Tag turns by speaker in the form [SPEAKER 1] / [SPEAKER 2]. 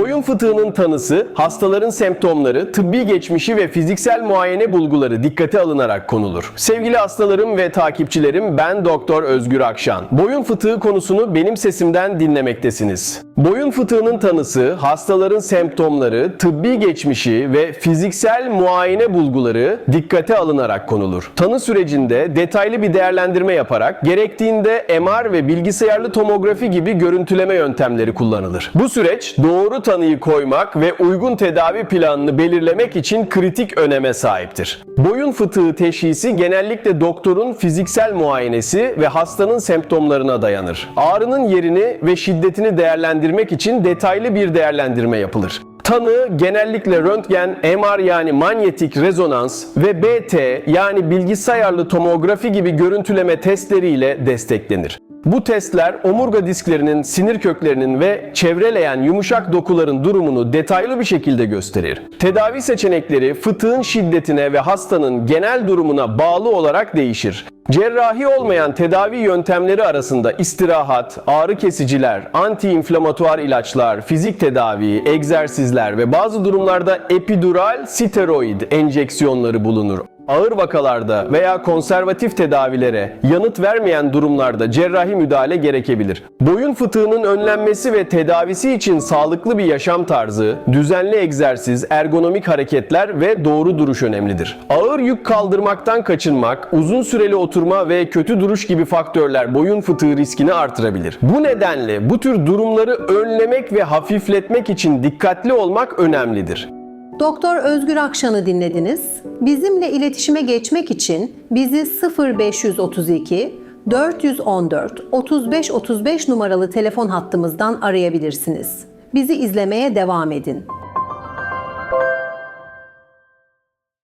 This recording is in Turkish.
[SPEAKER 1] Boyun fıtığının tanısı, hastaların semptomları, tıbbi geçmişi ve fiziksel muayene bulguları dikkate alınarak konulur. Sevgili hastalarım ve takipçilerim ben Doktor Özgür Akşan. Boyun fıtığı konusunu benim sesimden dinlemektesiniz. Boyun fıtığının tanısı, hastaların semptomları, tıbbi geçmişi ve fiziksel muayene bulguları dikkate alınarak konulur. Tanı sürecinde detaylı bir değerlendirme yaparak gerektiğinde MR ve bilgisayarlı tomografi gibi görüntüleme yöntemleri kullanılır. Bu süreç doğru tanıyı koymak ve uygun tedavi planını belirlemek için kritik öneme sahiptir. Boyun fıtığı teşhisi genellikle doktorun fiziksel muayenesi ve hastanın semptomlarına dayanır. Ağrının yerini ve şiddetini değerlendirmek için detaylı bir değerlendirme yapılır. Tanı genellikle röntgen, MR yani manyetik rezonans ve BT yani bilgisayarlı tomografi gibi görüntüleme testleriyle desteklenir. Bu testler omurga disklerinin, sinir köklerinin ve çevreleyen yumuşak dokuların durumunu detaylı bir şekilde gösterir. Tedavi seçenekleri fıtığın şiddetine ve hastanın genel durumuna bağlı olarak değişir. Cerrahi olmayan tedavi yöntemleri arasında istirahat, ağrı kesiciler, antiinflamatuar ilaçlar, fizik tedavi, egzersizler ve bazı durumlarda epidural steroid enjeksiyonları bulunur. Ağır vakalarda veya konservatif tedavilere yanıt vermeyen durumlarda cerrahi müdahale gerekebilir. Boyun fıtığının önlenmesi ve tedavisi için sağlıklı bir yaşam tarzı, düzenli egzersiz, ergonomik hareketler ve doğru duruş önemlidir. Ağır yük kaldırmaktan kaçınmak, uzun süreli oturma ve kötü duruş gibi faktörler boyun fıtığı riskini artırabilir. Bu nedenle bu tür durumları önlemek ve hafifletmek için dikkatli olmak önemlidir.
[SPEAKER 2] Doktor Özgür Akşan'ı dinlediniz. Bizimle iletişime geçmek için bizi 0532 414 35 35 numaralı telefon hattımızdan arayabilirsiniz. Bizi izlemeye devam edin.